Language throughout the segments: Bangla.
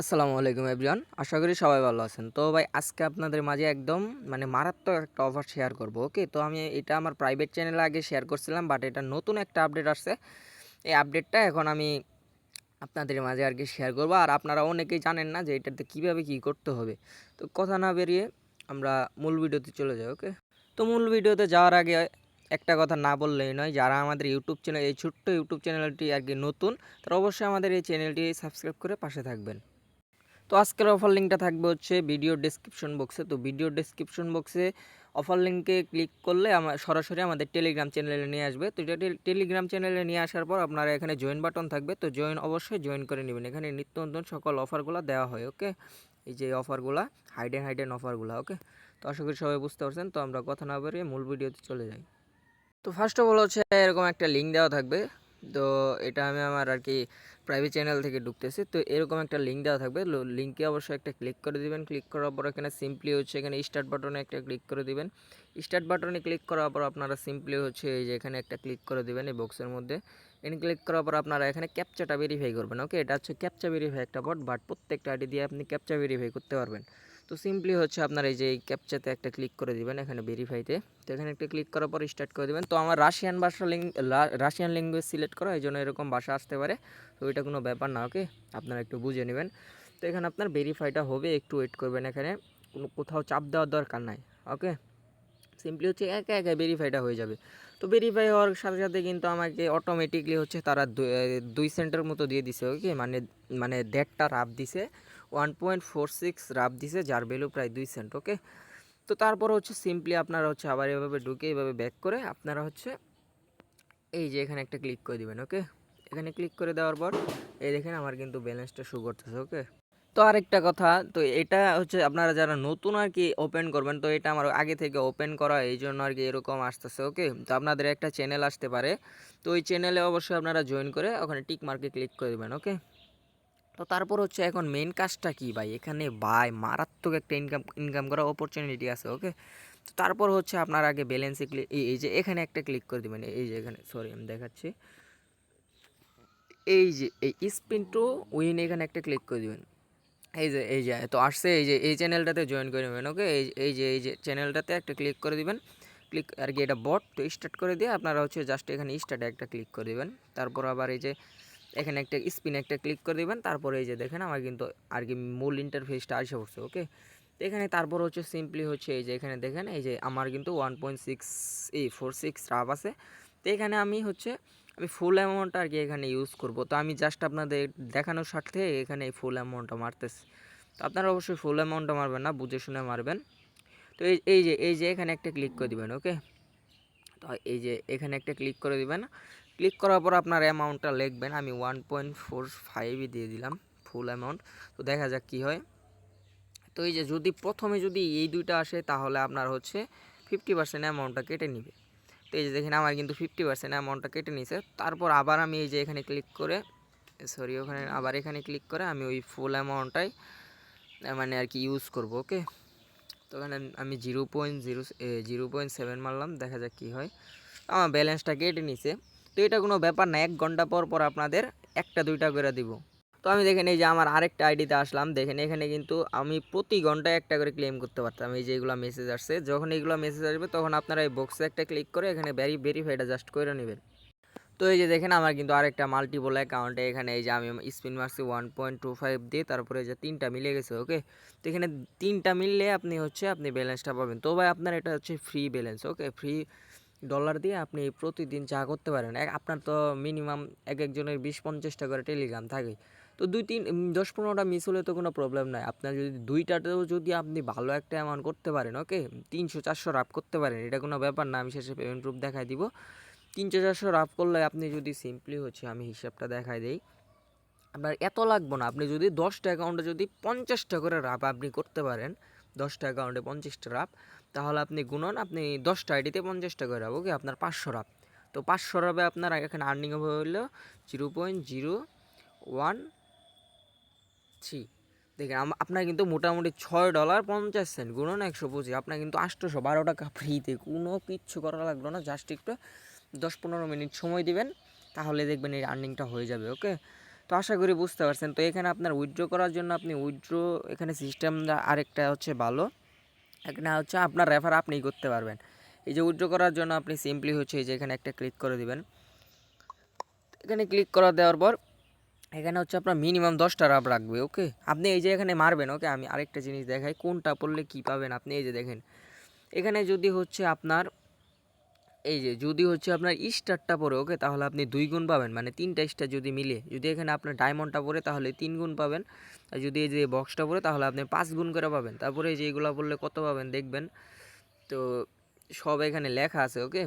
আসসালামু আলাইকুম এভরিওয়ান, আশা করি সবাই ভালো আছেন। তো ভাই, আজকে আপনাদের মাঝে একদম মানে মারাত্মক একটা অফার শেয়ার করব ওকে তো আমি এটা আমার প্রাইভেট চ্যানেলে আগে শেয়ার করছিলাম বাট এটা নতুন একটা আপডেট আসছে। এই আপডেটটা এখন আমি আপনাদের মাঝে আর কি শেয়ার করব, আর আপনারা অনেকেই জানেন না যে এটাতে কীভাবে কী করতে হবে। তো কথা না বেরিয়ে আমরা মূল ভিডিওতে চলে যাই ওকে তো মূল ভিডিওতে যাওয়ার আগে একটা কথা না বললেই নয়, যারা আমাদের ইউটিউব চ্যানেল এই ছোট্ট ইউটিউব চ্যানেলটি আর কি নতুন, তারা অবশ্যই আমাদের এই চ্যানেলটি সাবস্ক্রাইব করে পাশে থাকবেন। তো আজকের অফার লিঙ্কটা থাকবে হচ্ছে ভিডিও ডেসক্রিপশন বক্সে তো ভিডিও ডেসক্রিপশন বক্সে অফার লিঙ্কে ক্লিক করলে আমার সরাসরি আমাদের টেলিগ্রাম চ্যানেলে নিয়ে আসবে। তো এটা টেলিগ্রাম চ্যানেলে নিয়ে আসার পর আপনারা এখানে জয়েন বাটন থাকবে। তো জয়েন অবশ্যই জয়েন করে নেবেন। এখানে নিত্য নতুন সকল অফারগুলো দেওয়া হয় ওকে এই যে অফারগুলো হাইডেন হাইডেন অফারগুলো ওকে তো আশা করি সবাই বুঝতে পারছেন। তো আমরা কথা না বেরিয়ে মূল ভিডিওতে চলে যাই। তো ফার্স্ট অফ অল হচ্ছে এরকম একটা লিঙ্ক দেওয়া থাকবে। তো এটা আমি আমার আর কি প্রাইভেট চ্যানেল থেকে ঢুকতেছে। তো এরকম একটা লিঙ্ক দেওয়া থাকবে। লিঙ্কে অবশ্যই একটা ক্লিক করে দিবেন। ক্লিক করার পর এখানে সিম্পলি হচ্ছে এখানে স্টার্ট বাটনে একটা ক্লিক করে দিবেন। স্টার্ট বাটনে ক্লিক করার পর আপনারা সিম্পলি হচ্ছে এই যে এখানে একটা ক্লিক করে দিবেন এই বক্সের মধ্যে। এখানে ক্লিক করার পর আপনারা এখানে ক্যাপচাটা ভেরিফাই করবেন। ওকে এটা হচ্ছে ক্যাপচা ভেরিফাই একটা বট বাট প্রত্যেকটা আইডি দিয়ে আপনি ক্যাপচা ভেরিফাই করতে পারবেন। তো সিম্পলি হচ্ছে আপনার এই যে এই ক্যাপচাতে একটা ক্লিক করে দিবেন, এখানে ভেরিফাইতে তো এখানে একটা ক্লিক করার পর স্টার্ট করে দেবেন। তো আমার রাশিয়ান ভাষা রাশিয়ান ল্যাঙ্গুয়েজ সিলেক্ট করা, এই জন্য এরকম ভাষা আসতে পারে। তো এটা কোনো ব্যাপার না ওকে আপনারা একটু বুঝে নেবেন। তো এখানে আপনার ভেরিফাইটা হবে, একটু ওয়েট করবেন এখানে। কোনো কোথাও চাপ দেওয়ার দরকার নাই ওকে সিম্পলি হচ্ছে একা একা ভেরিফাইটা হয়ে যাবে। তো ভেরিফাই হওয়ার সাথে সাথে কিন্তু আমাকে অটোমেটিকলি হচ্ছে তারা দুই সেন্টের মতো দিয়ে দিছে ওকে মানে মানে দেড়টা রাফ দিছে। ওয়ান পয়েন্ট ফোর সিক্স রাফ দিছে, যার ভ্যালু প্রায় দুই সেন্ট ওকে তো তারপর হচ্ছে সিম্পলি আপনারা হচ্ছে আবার এভাবে ঢুকে এভাবে ব্যাক করে আপনারা হচ্ছে এই যে এখানে একটা ক্লিক করে দিবেন ওকে এখানে ক্লিক করে দেওয়ার পর, এই দেখেন আমার কিন্তু ব্যালেন্সটা শু করতেছে ওকে তো আরেকটা কথা, তো এটা হচ্ছে আপনারা যারা নতুন আর কি ওপেন করবেন, তো এটা আমার আগে থেকে ওপেন করা, এই জন্য আর কি এরকম আসতেছে ওকে তো আপনাদের একটা চ্যানেল আসতে পারে, তো ওই চ্যানেলে অবশ্যই আপনারা জয়েন করে ওখানে টিক মার্কে ক্লিক করে দেবেন ওকে তো তারপর হচ্ছে এখন মেন কাজটা কি ভাই? এখানে বাই মারাত্মক একটা ইনকাম ইনকাম করার অপরচুনিটি আছে ওকে তো তারপর হচ্ছে আপনার আগে ব্যালেন্সে ক্লিক এই যে এখানে একটা ক্লিক করে দেবেন, এই যে এখানে সরি আমি দেখাচ্ছি। এই যে, এই স্পিন টু উইন এখানে একটা ক্লিক করে দেবেন। এই যে এই যে, তো আসছে, এই যে, এই চ্যানেলটাতে জয়েন করে নেবেন ওকে এই এই যে এই যে চ্যানেলটাতে একটা ক্লিক করে দিবেন। ক্লিক আর কি এটা বট তো স্টার্ট করে দিয়ে আপনারা হচ্ছে জাস্ট এখানে স্টার্টে একটা ক্লিক করে দেবেন। তারপর আবার এই যে এখানে একটা স্পিন একটা ক্লিক করে দেবেন, তারপরে এই যে দেখেন আমার কিন্তু আর কি মূল ইন্টারফেসটা আসে পড়ছে ওকে তো এখানে তারপর হচ্ছে সিম্পলি হচ্ছে এই যে এখানে দেখেন, এই যে আমার কিন্তু ওয়ান পয়েন্ট সিক্স এই ফোর সিক্স রাফ আছে। তো এখানে আমি হচ্ছে, আমি ফুল অ্যামাউন্টটা আর কি এখানে ইউজ করব। তো আমি জাস্ট আপনাদের দেখানোর স্বার্থে এখানে এই ফুল অ্যামাউন্টটা মারতেছি। তো আপনারা অবশ্যই ফুল অ্যামাউন্টটা মারবেন না, বুঝে শুনে মারবেন। তো এই এই যে এই যে এখানে একটা ক্লিক করে দিবেন ওকে তো এই যে এখানে একটা ক্লিক করে দিবেন ক্লিক করার পর আপনার অ্যামাউন্টটা লিখবেন। আমি ওয়ান পয়েন্ট ফোর ফাইভই দিয়ে দিলাম ফুল অ্যামাউন্ট তো দেখা যাক কী হয়। তো এই যে যদি প্রথমে যদি এই দুইটা আসে, তাহলে আপনার হচ্ছে ফিফটি পার্সেন্ট অ্যামাউন্টটা কেটে নিবে। তো এই যে দেখেন, আমার কিন্তু ফিফটি পার্সেন্ট অ্যামাউন্টটা কেটে নিছে। তারপর আবার আমি এই যে এখানে ক্লিক করে সরি ওখানে আবার এখানে ক্লিক করে আমি ওই ফুল অ্যামাউন্টটাই মানে আর কি ইউজ করব ওকে তো এখানে আমি zero point zero zero point seven মারলাম, দেখা যাক কী হয়। আমার ব্যালেন্সটা কেটে নিছে। তো এটা কোনো ব্যাপার না, এক ঘণ্টা পর পর আপনাদের একটা, দুইটা করে দিব। তো আমি দেখেন, এই যে আমার আরেকটা আইডিতে আসলাম, দেখেন এখানে কিন্তু আমি প্রতি ঘন্টায় একটা করে ক্লেম করতে পারতাম। এই যে এগুলো মেসেজ আসছে, যখন এগুলো মেসেজ আসবে, তখন আপনারা এই বক্সে একটা ক্লিক করে এখানে ভেরি ভেরিফাইটা জাস্ট করে নেবেন। তো এই যে দেখেন, আমার কিন্তু আরেকটা মাল্টিপল অ্যাকাউন্টে এখানে এই যে আমি স্পিন মারছি ওয়ান পয়েন্ট টু ফাইভ দিয়ে, তারপরে যে তিনটা মিলে গেছে ওকে তো এখানে তিনটা মিললে আপনি হচ্ছে, আপনি ব্যালেন্সটা পাবেন। তো ভাই, আপনার এটা হচ্ছে free balance okay free dollar দিয়ে আপনি প্রতিদিন চা করতে পারেন। আপনার তো মিনিমাম এক একজনের বিশ পঞ্চাশটা করে টেলিগ্রাম থাকে। তো দুই, তিন দশ পনেরোটা মিস হলে তো কোনো প্রবলেম নাই। আপনার যদি দুইটাতেও যদি আপনি ভালো একটা অ্যামাউন্ট করতে পারেন ওকে তিনশো, চারশো রাফ করতে পারেন, এটা কোনো ব্যাপার না। আমি শেষে পেমেন্ট প্রুফ দেখাই দিব। তিনশো, চারশো রাফ করলে আপনি যদি সিম্পলি হচ্ছে, আমি হিসাবটা দেখাই দিই। আপনার এত লাগবো না। আপনি যদি দশটা অ্যাকাউন্টে যদি পঞ্চাশটা করে রাফ আপনি করতে পারেন, দশটা অ্যাকাউন্টে পঞ্চাশটা রাফ তাহলে আপনি গুণন, আপনি দশটা আইডিতে পঞ্চাশটা করে ওকে আপনার পাঁচশো রাফ তো পাঁচশো রাবে আপনার এখানে আর্নিং হবে হলো zero point zero one three. দেখেন আপনার কিন্তু মোটামুটি ছয় ডলার পঞ্চাশ সেন্ট গুণন একশো পঁচিশ। আপনার কিন্তু আটশোশো বারো টাকা ফ্রিতে কোনো কিচ্ছু করা লাগল না জাস্ট একটু দশ পনেরো মিনিট সময় দিবেন, তাহলে দেখবেন এই আর্নিংটা হয়ে যাবে ওকে তো আশা করি বুঝতে পারছেন। তো এখানে আপনার উইথড্র করার জন্য আপনি উইথড্র এখানে সিস্টেমটা আরেকটা হচ্ছে ভালো। এখানে হচ্ছে আপনার রেফার আপনি করতে পারবেন। এই যে উইথড্র করার জন্য আপনি সিম্পলি হচ্ছে এই যে এখানে একটা ক্লিক করে দিবেন। এখানে ক্লিক করা দেওয়ার পর এখানে হচ্ছে আপনার মিনিমাম দশটা রাব রাখবে ওকে আপনি এই যে এখানে মারবেন ওকে আমি আরেকটা জিনিস দেখাই, কোনটা পড়লে কি পাবেন? আপনি এই যে দেখেন। এখানে যদি হচ্ছে আপনার এই যে যদি হচ্ছে আপনার স্টারটা পরে, ওকে, তাহলে আপনি দুই গুণ পাবেন। মানে তিনটা স্টার যদি মিলে, যদি এখানে আপনার ডায়মন্ডটা পরে, তাহলে তিন গুণ পাবেন। আর যদি এই যে বক্সটা পরে, তাহলে আপনি পাঁচ গুণ করে পাবেন। তারপরে এই যে এগুলো পড়লে কত পাবেন দেখবেন। তো সব এখানে লেখা আছে, ওকে?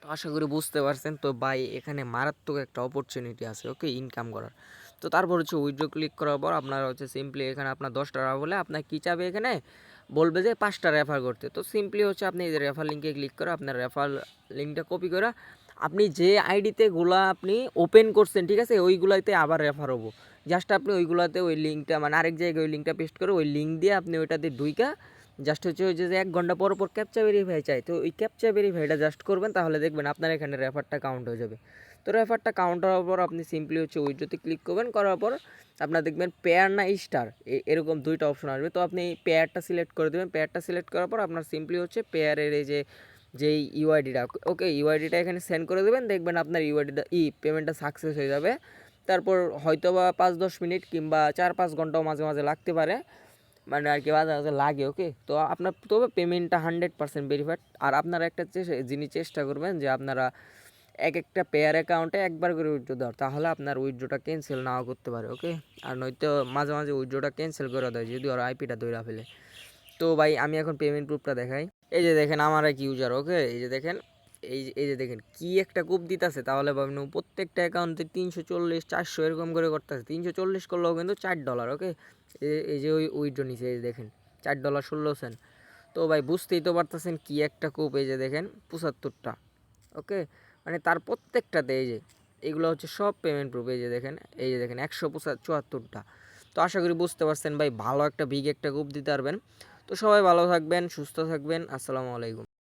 তো আশা করি বুঝতে পারছেন। তো বাই এখানে মারাত্মক একটা অপরচুনিটি আছে, ওকে ইনকাম করার। তো তারপর হচ্ছে উইড্রো ক্লিক করার পর আপনার হচ্ছে সিম্পলি এখানে আপনার দশ টাকা বলে আপনার কী চাবে এখানে? বলবে যে পাঁচটা রেফার করতে। তো সিম্পলি হচ্ছে আপনি এই রেফার লিঙ্কে ক্লিক করে আপনার রেফার লিঙ্কটা কপি করে আপনি যে আইডিতে গুলা আপনি ওপেন করছেন, ঠিক আছে? ওইগুলাতে আবার রেফার হব। জাস্ট আপনি ওইগুলাতে ওই লিঙ্কটা মানে আরেক জায়গায় ওই লিঙ্কটা পেস্ট করে ওই লিঙ্ক দিয়ে আপনি ওইটাতে দুইকা জাস্ট হচ্ছে ওই যে এক ঘণ্টা পর পর ক্যাপচা ভেরিফাই চাই তো ওই ক্যাপচা ভেরিফাইটা জাস্ট করবেন, তাহলে দেখবেন আপনার এখানে রেফারটা কাউন্ট হয়ে যাবে। তো রেফারটা কাউন্টার হওয়ার পর আপনি সিম্পলি হচ্ছে উইড্রোতে ক্লিক করবেন, করার পর আপনার দেখবেন পেয়ার না স্টার এরকম দুইটা অপশন আসবে। তো আপনি পেয়ারটা সিলেক্ট করে দেবেন পেয়ারটা সিলেক্ট করার পর আপনার সিম্পলি হচ্ছে পেয়ারের এই যে, যেই ইউআইডিটা ওকে ইউআইডিটা এখানে সেন্ড করে দেবেন, দেখবেন আপনার ইউআইডিটা ই পেমেন্টটা সাকসেস হয়ে যাবে। তারপর হয়তো বা পাঁচ দশ মিনিট কিংবা চার পাঁচ ঘন্টাও মাঝে মাঝে লাগতে পারে মানে আর কি মাঝে মাঝে লাগে ওকে তো আপনার, তবে পেমেন্টটা হান্ড্রেড পার্সেন্ট ভেরিফাইড আর আপনারা একটা জিনিস চেষ্টা করবেন যে আপনারা এক একটা পেয়ার অ্যাকাউন্টে একবার করে উইথড্র দেওয়ার তাহলে আপনার উইথড্রটা ক্যান্সেল নাও করতে পারে ওকে আর নয়তো মাঝে মাঝে উইথড্রটা ক্যান্সেল করে দেয়, যদি ওরা আইপিটা দইরা ফেলে। তো ভাই, আমি এখন পেমেন্ট প্রুফটা দেখাই। এই যে দেখেন আমার এক ইউজার ওকে এই যে দেখেন, এই এই যে দেখেন, কি একটা কূপ দিতেছে, তাহলে ভাবেন প্রত্যেকটা অ্যাকাউন্টে তিনশো চল্লিশ, চারশো এরকম করে করতেছে। তিনশো চল্লিশ করলেও কিন্তু চার ডলার ওকে এই যে ওই উইথড্র নিচে এই দেখেন, চার ডলার ষোলো সেন্ট তো ভাই, বুঝতেই তো পারতেছেন কি একটা কূপ, এই যে দেখেন, পঁচাত্তরটা ওকে মানে তার প্রত্যেকটাতে এই যে, এগুলো হচ্ছে সব পেমেন্ট প্রুফ এই যে দেখেন, এই যে দেখেন, একশো চুয়াত্তরটা তো আশা করি বুঝতে পারছেন ভাই, ভালো একটা বিগ একটা গ্রুপ দিতে পারবেন। তো সবাই ভালো থাকবেন, সুস্থ থাকবেন, আসসালামু আলাইকুম।